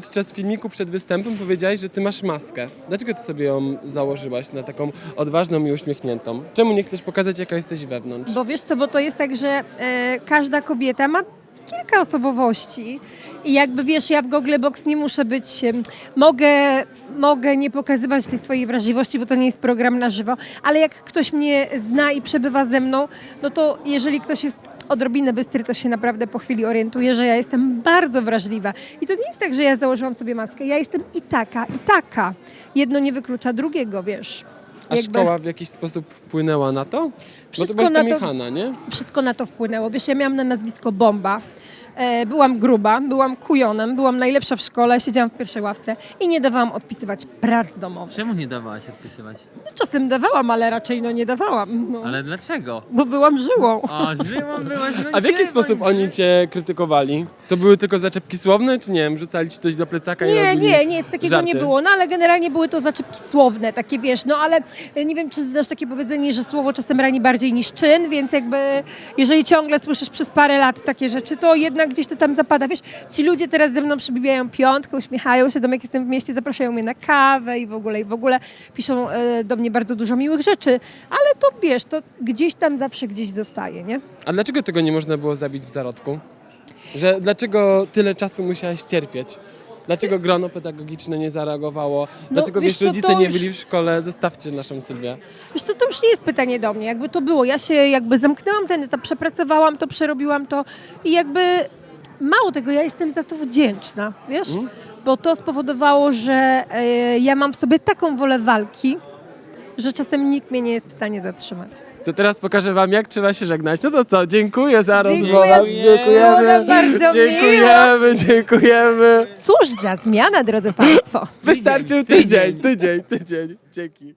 podczas filmiku przed występem powiedziałaś, że ty masz maskę. Dlaczego ty sobie ją założyłaś na taką odważną i uśmiechniętą? Czemu nie chcesz pokazać, jaka jesteś wewnątrz? Bo wiesz co, bo to jest tak, że e, każda kobieta ma kilka osobowości i jakby wiesz, ja w Google Box nie muszę być, mogę, mogę nie pokazywać tej swojej wrażliwości, bo to nie jest program na żywo, ale jak ktoś mnie zna i przebywa ze mną, no to jeżeli ktoś jest odrobinę bystry, to się naprawdę po chwili orientuje, że ja jestem bardzo wrażliwa. I to nie jest tak, że ja założyłam sobie maskę, ja jestem i taka, i taka. Jedno nie wyklucza drugiego, wiesz. A Jakby- szkoła w jakiś sposób wpłynęła na to? Bo Wszystko to byłaś na to to- Michana, nie? wszystko na to wpłynęło. Wiesz, ja miałam na nazwisko Bomba. E, byłam gruba, byłam kujonem, byłam najlepsza w szkole, siedziałam w pierwszej ławce i nie dawałam odpisywać prac domowych. Czemu nie dawałaś odpisywać? No, czasem dawałam, ale raczej no nie dawałam, no, Ale dlaczego? bo byłam żyłą. O, żyłam byłaś, no A w jaki sposób oni cię krytykowali? To były tylko zaczepki słowne, czy nie wiem, rzucali ci coś do plecaka i Nie, robili nie, nic takiego żarty? nie było, no ale generalnie były to zaczepki słowne, takie wiesz, no ale e, nie wiem, czy znasz takie powiedzenie, że słowo czasem rani bardziej niż czyn, więc jakby jeżeli ciągle słyszysz przez parę lat takie rzeczy, to jednak gdzieś to tam zapada, wiesz, ci ludzie teraz ze mną przybijają piątkę, uśmiechają się do mnie, jak jestem w mieście, zapraszają mnie na kawę i w ogóle, i w ogóle piszą e, do mnie bardzo dużo miłych rzeczy, ale to wiesz, to gdzieś tam zawsze gdzieś zostaje, nie? A dlaczego tego nie można było zabić w zarodku? Że dlaczego tyle czasu musiałaś cierpieć? Dlaczego grono pedagogiczne nie zareagowało? Dlaczego wiesz wiesz, co, rodzice to nie już- byli w szkole? Zostawcie naszą Sylwię. Wiesz co, to już nie jest pytanie do mnie, jakby to było. Ja się jakby zamknęłam ten etap, przepracowałam to, przerobiłam to i jakby mało tego, ja jestem za to wdzięczna, wiesz? Bo to spowodowało, że e, ja mam w sobie taką wolę walki, że czasem nikt mnie nie jest w stanie zatrzymać. To teraz pokażę wam, jak trzeba się żegnać. No to co, dziękuję za Dziękuję. rozmowę. Było Dziękujemy. nam bardzo dziękujemy, dziękujemy. Cóż za zmiana, drodzy Państwo. Wystarczył tydzień, tydzień, tydzień. Dzięki.